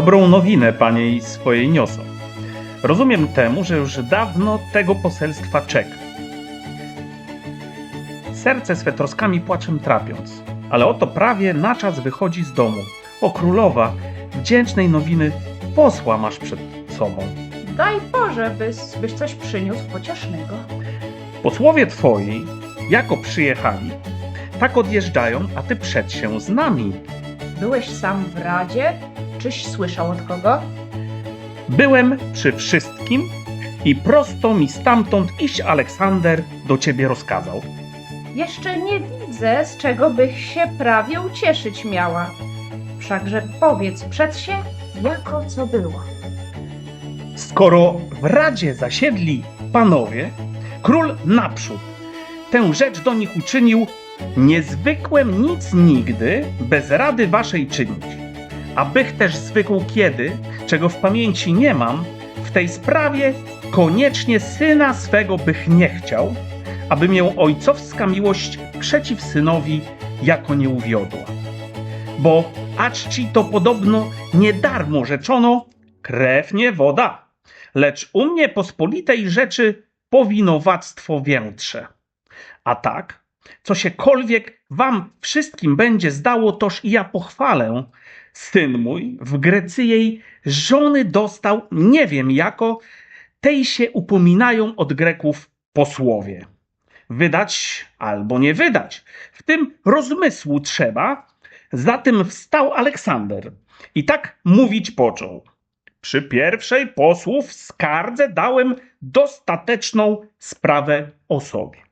Dobrą nowinę, panie i swojej niosą. Rozumiem temu, że już dawno tego poselstwa czeka. Serce swe troskami płaczem trapiąc, ale oto prawie na czas wychodzi z domu. O królowa, wdzięcznej nowiny posła masz przed sobą. Daj Boże, byś, byś coś przyniósł pociesznego. Posłowie twoi, jako przyjechali, tak odjeżdżają, a ty przed się z nami. Byłeś sam w Radzie? Czyś słyszał od kogo? Byłem przy wszystkim i prosto mi stamtąd iść Aleksander do ciebie rozkazał. Jeszcze nie widzę, z czego bych się prawie ucieszyć miała. Wszakże powiedz przed się, jako co było. Skoro w radzie zasiedli panowie, król naprzód tę rzecz do nich uczynił, nie zwykłem nic nigdy bez rady waszej czynić. Abych też zwykł kiedy, czego w pamięci nie mam, w tej sprawie koniecznie syna swego bych nie chciał, aby mię ojcowska miłość przeciw synowi jako nie uwiodła. Bo acz ci to podobno nie darmo rzeczono, krew nie woda, lecz u mnie pospolitej rzeczy powinowactwo większe. A tak, co siekolwiek wam wszystkim będzie zdało, toż i ja pochwalę. Syn mój w Grecy jej żony dostał, nie wiem jako, tej się upominają od Greków posłowie. Wydać albo nie wydać. W tym rozmysłu trzeba. Zatem wstał Aleksander i tak mówić począł. Przy pierwszej posłów skardze dałem dostateczną sprawę o sobie.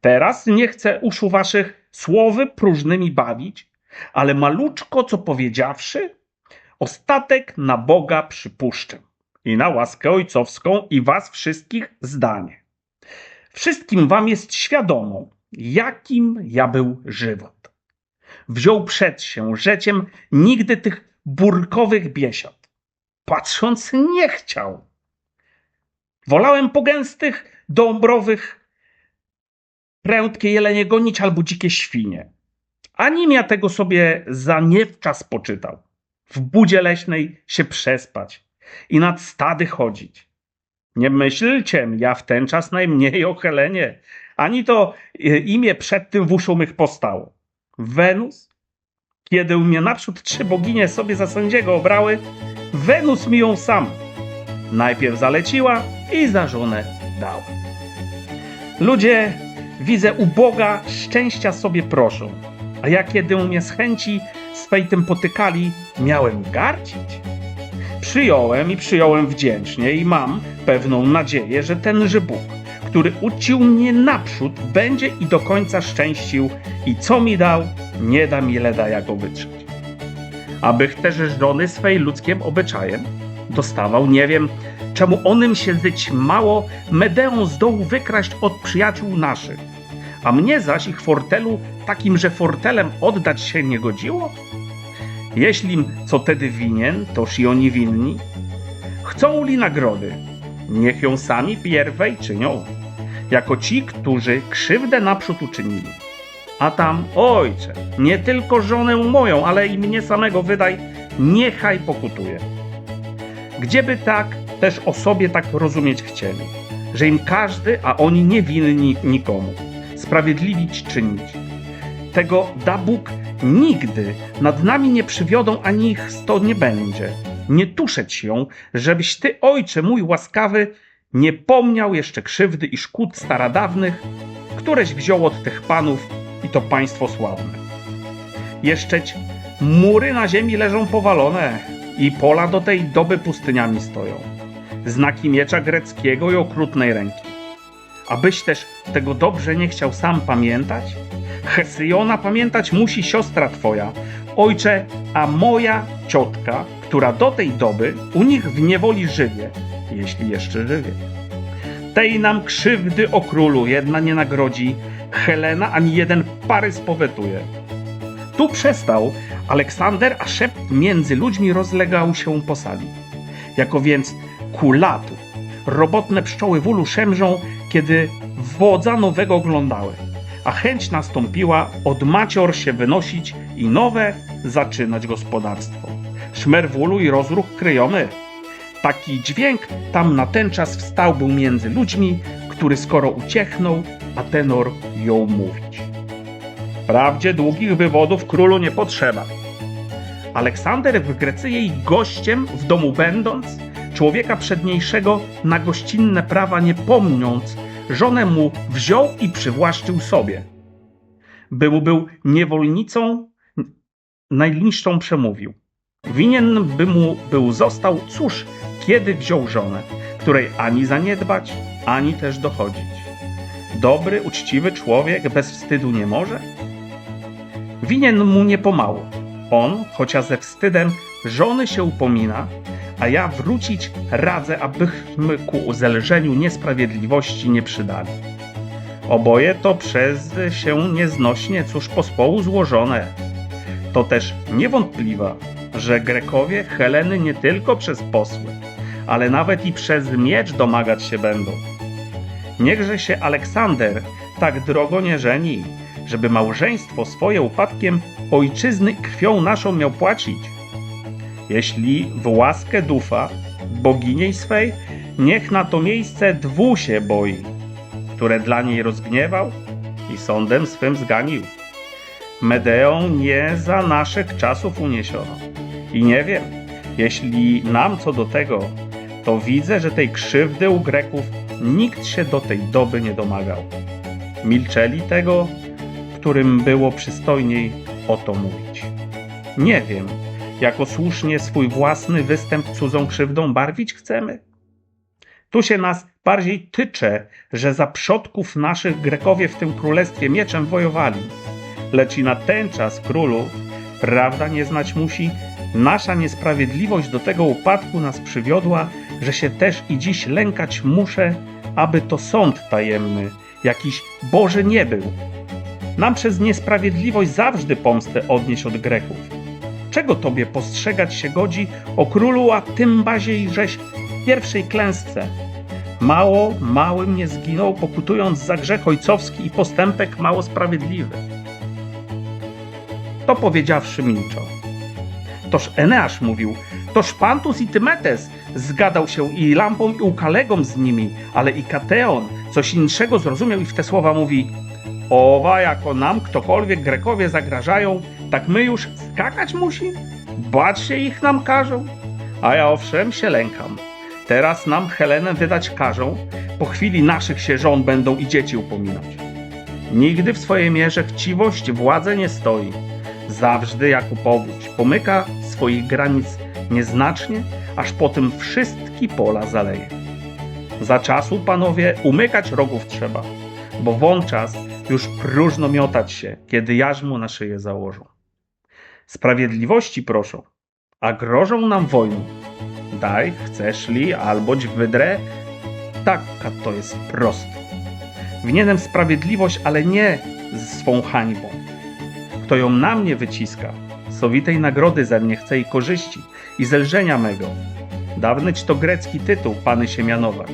Teraz nie chcę uszu waszych słowy próżnymi bawić, ale maluczko co powiedziawszy, ostatek na Boga przypuszczę i na łaskę ojcowską i was wszystkich zdanie. Wszystkim wam jest wiadomo, jakim ja był żywot. Wziął przed się rzeciem nigdy tych burkowych biesiad. Patrząc nie chciał. Wolałem po gęstych, dąbrowych prędkie jelenie gonić albo dzikie świnie. Anim ja tego sobie za niewczas poczytał. W budzie leśnej się przespać i nad stady chodzić. Nie myślcie, ja w ten czas najmniej o Helenie, ani to e, imię przed tym w uszu mych postało. Wenus? Kiedy u mnie naprzód trzy boginie sobie za sędziego obrały, Wenus mi ją sam najpierw zaleciła i za żonę dała. Ludzie, widzę u Boga, szczęścia sobie proszą, a ja kiedy mnie z chęci swej tym potykali, miałem gardzić. Przyjąłem i przyjąłem wdzięcznie i mam pewną nadzieję, że tenże Bóg, który ucił mnie naprzód, będzie i do końca szczęścił i co mi dał, nie da mi leda jak wytrzeć. Abych też żony swej ludzkim obyczajem dostawał, nie wiem, czemu onym się zyć mało Medeą z dołu wykraść od przyjaciół naszych, a mnie zaś ich fortelu takimże fortelem oddać się nie godziło? Jeślim co tedy winien, toż i oni winni. Chcą li nagrody, niech ją sami pierwej czynią, jako ci, którzy krzywdę naprzód uczynili. A tam, ojcze, nie tylko żonę moją, ale i mnie samego wydaj, niechaj pokutuje. Gdzieby tak, też o sobie tak rozumieć chcieli, że im każdy, a oni niewinni nikomu, sprawiedliwić czynić. Tego da Bóg nigdy nad nami nie przywiodą, ani ich sto nie będzie. Nie tuszeć ją, żebyś ty, ojcze mój łaskawy, nie pomniał jeszcze krzywdy i szkód starodawnych, któreś wziął od tych panów i to państwo sławne. Jeszczeć mury na ziemi leżą powalone i pola do tej doby pustyniami stoją. Znaki miecza greckiego i okrutnej ręki. Abyś też tego dobrze nie chciał sam pamiętać? Hesyjona pamiętać musi siostra twoja, ojcze, a moja ciotka, która do tej doby u nich w niewoli żywie, jeśli jeszcze żywie. Tej nam krzywdy o królu jedna nie nagrodzi, Helena ani jeden pary spowetuje. Tu przestał Aleksander, a szept między ludźmi rozlegał się po sali. Jako więc kulatu, robotne pszczoły w ulu szemrzą, kiedy wodza nowego oglądały, a chęć nastąpiła od macior się wynosić i nowe zaczynać gospodarstwo. szmerwulu i rozruch kryjomy. Taki dźwięk tam na ten czas wstał był między ludźmi, który skoro uciechnął, a tenor jął mówić. Wprawdzie długich wywodów królu nie potrzeba. Aleksander w Grecy jej gościem w domu będąc, człowieka przedniejszego na gościnne prawa nie pomniąc, żonę mu wziął i przywłaszczył sobie. Był był niewolnicą, najniższą przemówił. Winien by mu był został, cóż, kiedy wziął żonę, której ani zaniedbać, ani też dochodzić. Dobry, uczciwy człowiek bez wstydu nie może? Winien mu nie pomału. On, chociaż ze wstydem, żony się upomina, a ja wrócić radzę, abyśmy ku uzelżeniu niesprawiedliwości nie przydali. Oboje to przez się nieznośnie cóż pospołu złożone. To też niewątpliwa, że Grekowie Heleny nie tylko przez posły, ale nawet i przez miecz domagać się będą. Niechże się Aleksander tak drogo nie żeni, żeby małżeństwo swoje upadkiem ojczyzny krwią naszą miał płacić. Jeśli w łaskę dufa bogini swej, niech na to miejsce dwu się boi, które dla niej rozgniewał i sądem swym zganił. Medeą nie za naszych czasów uniesiono. I nie wiem, jeśli nam co do tego, to widzę, że tej krzywdy u Greków nikt się do tej doby nie domagał. Milczeli tego, którym było przystojniej o to mówić. Nie wiem, jako słusznie swój własny występ cudzą krzywdą barwić chcemy. Tu się nas bardziej tycze, że za przodków naszych Grekowie w tym królestwie mieczem wojowali. Lecz i na ten czas królu, prawda nie znać musi, nasza niesprawiedliwość do tego upadku nas przywiodła, że się też i dziś lękać muszę, aby to sąd tajemny, jakiś Boży nie był. Nam przez niesprawiedliwość zawsze pomstę odnieść od Greków. Czego tobie postrzegać się godzi o królu, a tym baziej żeś w pierwszej klęsce? Mało małym nie zginął, pokutując za grzech ojcowski i postępek mało sprawiedliwy. To powiedziawszy milczał. Toż Eneasz mówił, toż Pantus i Tymetes zgadał się i Lampą i Ukalegą z nimi, ale i Kateon coś inszego zrozumiał i w te słowa mówi Owa, jako nam ktokolwiek Grekowie zagrażają, tak my już skakać musi? Bać się ich nam każą? A ja owszem się lękam. Teraz nam Helenę wydać każą, po chwili naszych się żon będą i dzieci upominać. Nigdy w swojej mierze chciwość władze nie stoi. Zawsze jako powódź pomyka swoich granic nieznacznie, aż potem wszystkie pola zaleje. Za czasu, panowie, umykać rogów trzeba, bo wączas już próżno miotać się, kiedy jarzmo na szyję założą. Sprawiedliwości proszą, a grożą nam wojną. Daj, chcesz li, alboć wydrę, taka to jest prosto. Winienem sprawiedliwość, ale nie z swą hańbą. Kto ją na mnie wyciska, sowitej nagrody ze mnie chce i korzyści, i zelżenia mego. Dawnyć to grecki tytuł, pany się mianować,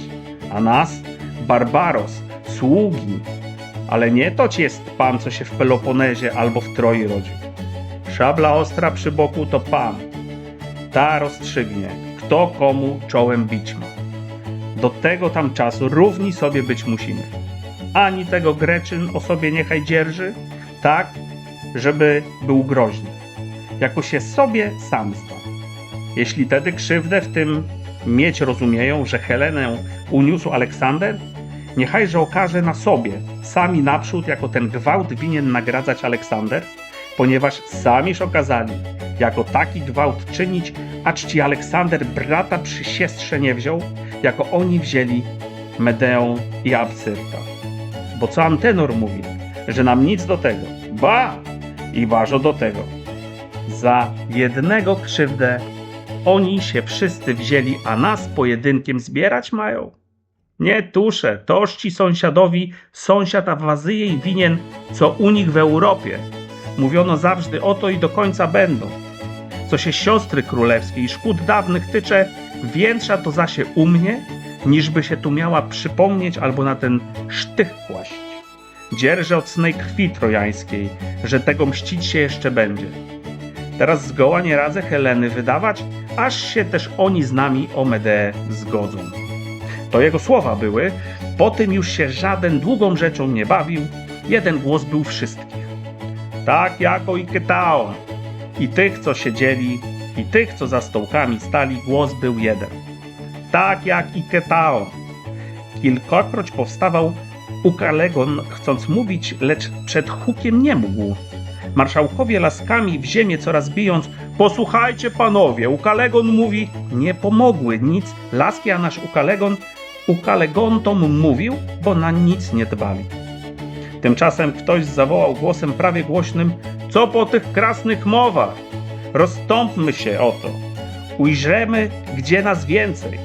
a nas, Barbaros, sługi, ale nie toć jest pan, co się w Peloponezie albo w Troi rodził. Szabla ostra przy boku to pan. Ta rozstrzygnie, kto komu czołem bić ma. Do tego tam czasu równi sobie być musimy. Ani tego Greczyn o sobie niechaj dzierży, tak, żeby był groźny. Jako się sobie sam zda. Jeśli tedy krzywdę w tym mieć rozumieją, że Helenę uniósł Aleksander, niechajże okaże na sobie, sami naprzód jako ten gwałt winien nagradzać Aleksander, ponieważ samiż okazali, jako taki gwałt czynić, acz ci Aleksander brata przy siostrze nie wziął, jako oni wzięli Medeą i Absyrta. Bo co Antenor mówi, że nam nic do tego, ba i ważo do tego. Za jednego krzywdę oni się wszyscy wzięli, a nas pojedynkiem zbierać mają. Nie tusze, toż ci sąsiadowi sąsiad Awazyjej winien, co u nich w Europie. Mówiono zawsze o to i do końca będą. Co się siostry królewskiej i szkód dawnych tycze, większa to zasie u mnie, niżby się tu miała przypomnieć albo na ten sztych kłaść. Dzierżę od snej krwi trojańskiej, że tego mścić się jeszcze będzie. Teraz zgoła nie radzę Heleny wydawać, aż się też oni z nami o Medeę zgodzą. To jego słowa były, po tym już się żaden długą rzeczą nie bawił, jeden głos był wszystkich. Tak jako i Ketaon. I tych, co siedzieli, i tych, co za stołkami stali, głos był jeden. Tak jak i Ketaon. Kilkokroć powstawał Ukalegon, chcąc mówić, lecz przed hukiem nie mógł. Marszałkowie laskami w ziemię coraz bijąc, posłuchajcie panowie, Ukalegon mówi, nie pomogły nic, laski, a nasz Ukalegon Ukalegontom mówił, bo na nic nie dbali. Tymczasem ktoś zawołał głosem prawie głośnym, co po tych krasnych mowach? Rozstąpmy się oto, ujrzymy, gdzie nas więcej.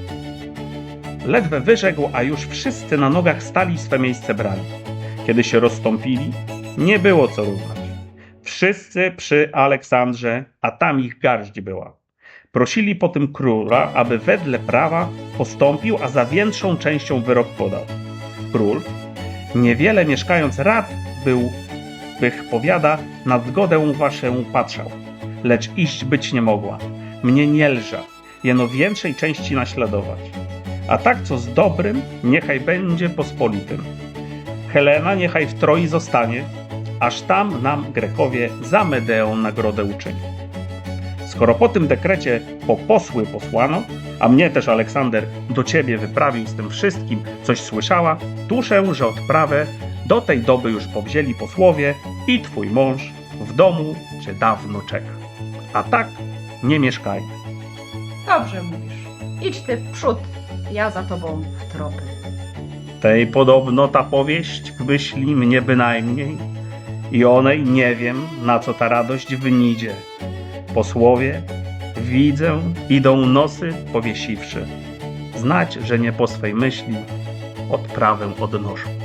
Ledwe wyrzekł, a już wszyscy na nogach stali swe miejsce brali. Kiedy się rozstąpili, nie było co równać. Wszyscy przy Aleksandrze, a tam ich garść była. Prosili potem króla, aby wedle prawa postąpił, a za większą częścią wyrok podał. Król, niewiele mieszkając rad, był, bych powiada, nad zgodę waszą patrzał, lecz iść być nie mogła. Mnie nie lża, jeno większej części naśladować. A tak co z dobrym, niechaj będzie pospolitym. Helena niechaj w Troi zostanie, aż tam nam Grekowie za Medeą nagrodę uczynią. Skoro po tym dekrecie po posły posłano, a mnie też Aleksander do ciebie wyprawił z tym wszystkim, coś słyszała, tuszę, że odprawę do tej doby już powzięli posłowie i twój mąż w domu cię dawno czeka. A tak nie mieszkajmy. Dobrze mówisz. Idź ty w przód, ja za tobą w tropy. Tej podobno ta powieść myśli mnie bynajmniej i onej nie wiem, na co ta radość wynidzie. Posłowie, widzę, idą nosy powiesiwszy. Znać, że nie po swej myśli odprawę odnoszą.